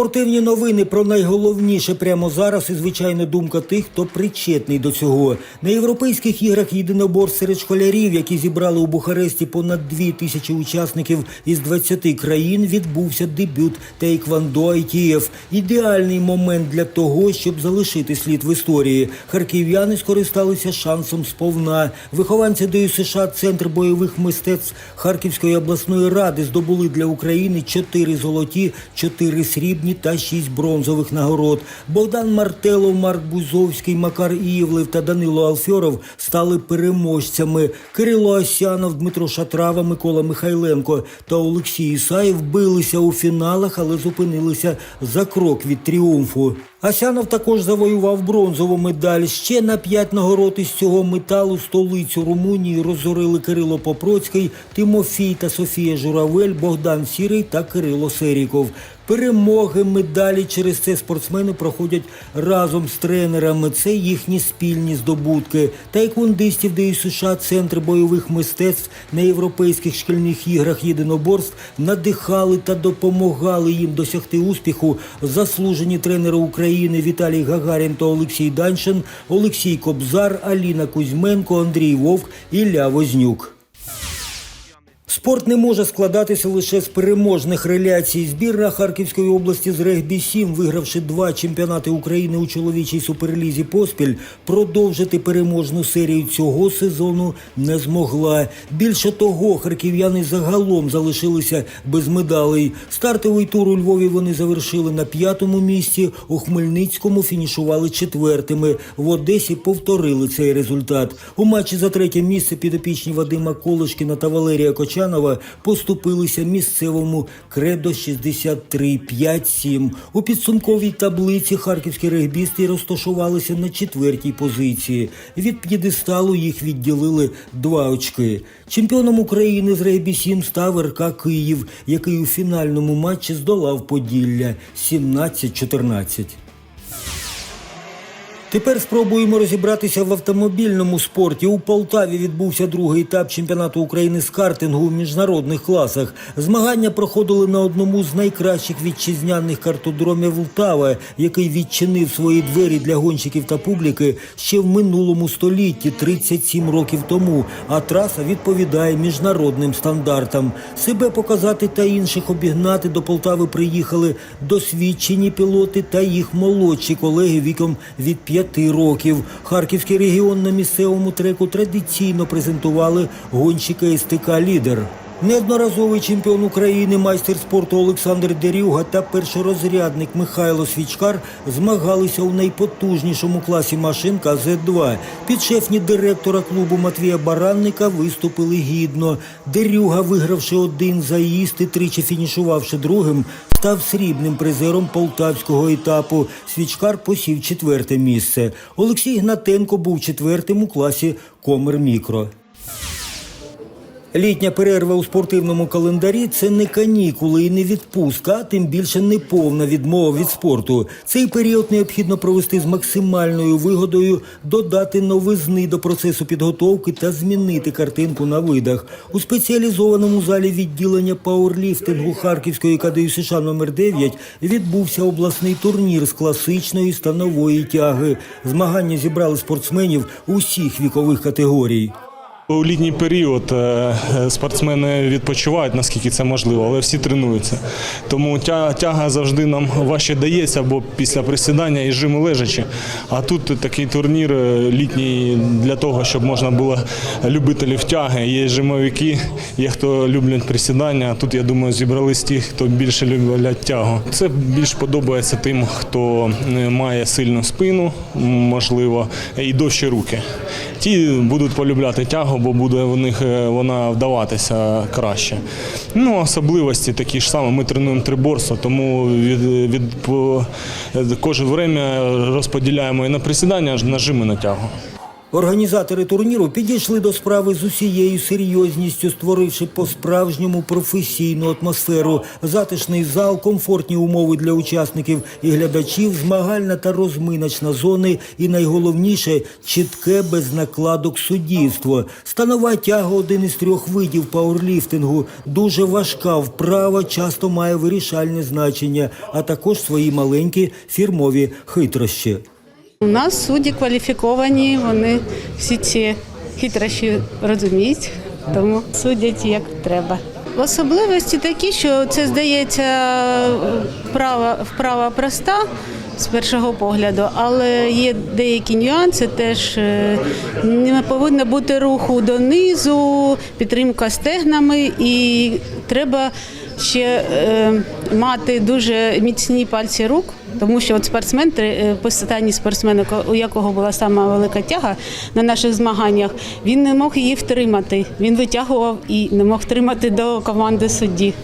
Спортивні новини про найголовніше прямо зараз і звичайно думка тих, хто причетний до цього. На європейських іграх єдинобор серед школярів, які зібрали у Бухаресті понад дві тисячі учасників із 20 країн, відбувся дебют Тейквандо ITF. Ідеальний момент для того, щоб залишити слід в історії. Харків'яни скористалися шансом сповна. Вихованці ДЮСШ Центр бойових мистецтв Харківської обласної ради здобули для України чотири золоті, чотири срібні та шість бронзових нагород. Богдан Мартелов, Марк Бузовський, Макар Ієвлев та Данило Алфьоров стали переможцями. Кирило Осянов, Дмитро Шатрава, Микола Михайленко та Олексій Ісаєв билися у фіналах, але зупинилися за крок від тріумфу. Асянов також завоював бронзову медаль. Ще на п'ять нагород із цього металу столицю Румунії розорили Кирило Попроцький, Тимофій та Софія Журавель, Богдан Сірий та Кирило Серіков. Перемоги, медалі через це спортсмени проходять разом з тренерами. Це їхні спільні здобутки. Тайквондистів ДЮСШ Центр бойових мистецтв на європейських шкільних іграх єдиноборств надихали та допомагали їм досягти успіху. Заслужені тренери України Віталій Гагарін та Олексій Даншин, Олексій Кобзар, Аліна Кузьменко, Андрій Вовк, Ілля Вознюк. Спорт не може складатися лише з переможних реляцій. Збірна Харківської області з регбі-7, вигравши два чемпіонати України у чоловічій суперлізі поспіль, продовжити переможну серію цього сезону не змогла. Більше того, харків'яни загалом залишилися без медалей. Стартовий тур у Львові вони завершили на п'ятому місці. У Хмельницькому фінішували четвертими. В Одесі повторили цей результат. У матчі за третє місце підопічні Вадима Колишкіна та Валерія Кочанова поступилися місцевому кредо 63-5-7. У підсумковій таблиці харківські регбісти розташувалися на четвертій позиції. Від п'єдесталу їх відділили два очки. Чемпіоном України з регбі-7 став РК Київ, який у фінальному матчі здолав Поділля 17-14. Тепер спробуємо розібратися в автомобільному спорті. У Полтаві відбувся другий етап чемпіонату України з картингу у міжнародних класах. Змагання проходили на одному з найкращих вітчизняних картодромів Лтава, який відчинив свої двері для гонщиків та публіки ще в минулому столітті, 37 років тому. А траса відповідає міжнародним стандартам. Себе показати та інших обігнати до Полтави приїхали досвідчені пілоти та їх молодші колеги віком від 5 років. Харківський регіон на місцевому треку традиційно презентували гонщика СТК Лідер. Неодноразовий чемпіон України, майстер спорту Олександр Дерюга та першорозрядник Михайло Свічкар змагалися у найпотужнішому класі машин КЗ-2. Підшефні директора клубу Матвія Баранника виступили гідно. Дерюга, вигравши один заїзд і тричі фінішувавши другим, став срібним призером полтавського етапу. Свічкар посів четверте місце. Олексій Гнатенко був четвертим у класі Комер Мікро. Літня перерва у спортивному календарі це не канікули і не відпустка, тим більше не повна відмова від спорту. Цей період необхідно провести з максимальною вигодою, додати новизни до процесу підготовки та змінити картинку на видах. У спеціалізованому залі відділення пауерліфтингу Харківської КДЮ США номер 9 відбувся обласний турнір з класичної станової тяги. Змагання зібрали спортсменів усіх вікових категорій. У літній період е, спортсмени відпочивають, наскільки це можливо, але всі тренуються. Тому тяга завжди нам важче дається, бо після присідання і жиму лежачи. А тут такий турнір е, літній для того, щоб можна було любителів тяги. Є жимовики, є хто люблять присідання. А тут, я думаю, зібрались ті, хто більше люблять тягу. Це більш подобається тим, хто е, має сильну спину, можливо, і довші руки. Ті будуть полюбляти тягу, бо буде в них е, вона вдаватися краще. Ну, особливості такі ж самі. Ми тренуємо триборство, тому від, від по, кожне время розподіляємо і на присідання, аж нажими на тягу. Організатори турніру підійшли до справи з усією серйозністю, створивши по-справжньому професійну атмосферу, затишний зал, комфортні умови для учасників і глядачів, змагальна та розминочна зони, і найголовніше чітке без накладок суддівство. Станова тяга один із трьох видів пауерліфтингу. Дуже важка вправа, часто має вирішальне значення, а також свої маленькі фірмові хитрощі. У нас судді кваліфіковані, вони всі ці хитрощі розуміють, тому судять як треба. Особливості такі, що це здається вправа, вправа проста з першого погляду, але є деякі нюанси. Теж е, не повинно бути руху донизу, підтримка стегнами, і треба ще е, мати дуже міцні пальці рук. Тому що от спортсмен, е, останній спортсмен, у якого була сама велика тяга на наших змаганнях, він не мог її втримати. Він витягував і не мог втримати до команди судді.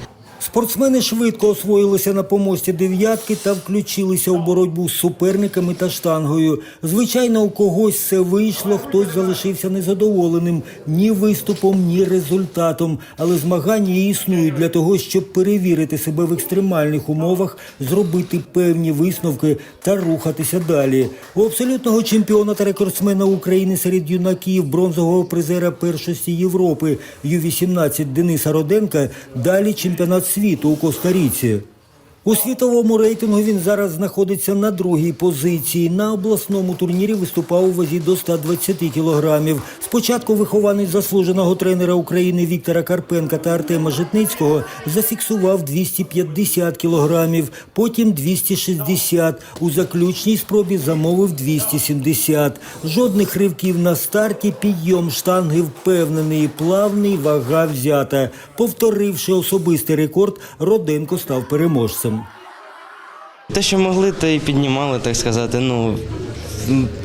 Спортсмени швидко освоїлися на помості дев'ятки та включилися у боротьбу з суперниками та штангою. Звичайно, у когось все вийшло, хтось залишився незадоволеним ні виступом, ні результатом. Але змагання існують для того, щоб перевірити себе в екстремальних умовах, зробити певні висновки та рухатися далі. У абсолютного чемпіона та рекордсмена України серед юнаків, бронзового призера першості Європи Ю-18 Дениса Роденка далі чемпіонат світу у Коста-Ріці. У світовому рейтингу він зараз знаходиться на другій позиції. На обласному турнірі виступав у вазі до 120 кілограмів. Спочатку вихованець заслуженого тренера України Віктора Карпенка та Артема Житницького зафіксував 250 кілограмів, потім 260. У заключній спробі замовив 270. Жодних ривків на старті, підйом штанги впевнений плавний, вага взята. Повторивши особистий рекорд, Роденко став переможцем. Те, що могли, те й піднімали, так сказати. Ну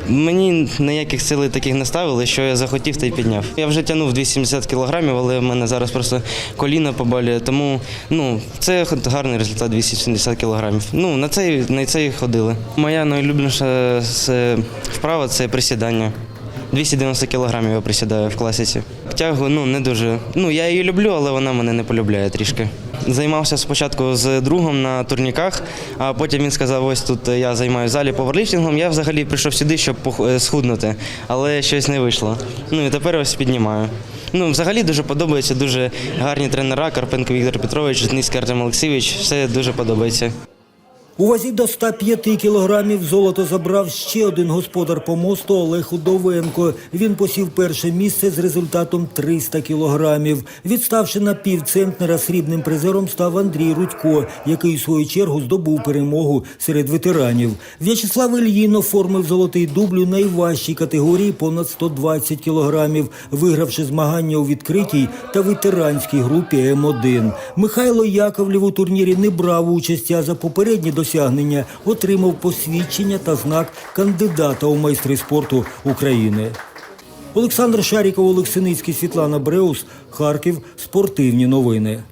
мені ніяких сил таких не ставили, що я захотів, та й підняв. Я вже тягнув 270 кілограмів, але в мене зараз просто коліна побалює. Тому ну це гарний результат 270 кілограмів. Ну на цей на цей ходили. Моя найулюбленіша вправа це присідання. 290 кілограмів я присідаю в класиці. Тягу ну не дуже. Ну я її люблю, але вона мене не полюбляє трішки. Займався спочатку з другом на турніках, а потім він сказав: ось тут я займаюся залі поверліфтингом. Я взагалі прийшов сюди, щоб е, схуднути, але щось не вийшло. Ну і тепер ось піднімаю. Ну, взагалі дуже подобається, дуже гарні тренера. Карпенко Віктор Петрович, Житницький Артем Олексійович. Все дуже подобається. У вазі до 105 кілограмів золото забрав ще один господар помосту Олег Удовенко. Він посів перше місце з результатом 300 кілограмів. Відставши на півцентнера, срібним призером став Андрій Рудько, який у свою чергу здобув перемогу серед ветеранів. В'ячеслав Ільїн оформив золотий дубль у найважчій категорії понад 120 кілограмів, вигравши змагання у відкритій та ветеранській групі М1. Михайло Яковлів у турнірі не брав участі, а за попередні досягнення отримав посвідчення та знак кандидата у майстри спорту України. Олександр Шаріков, Олексиницький, Світлана Бреус, Харків. Спортивні новини.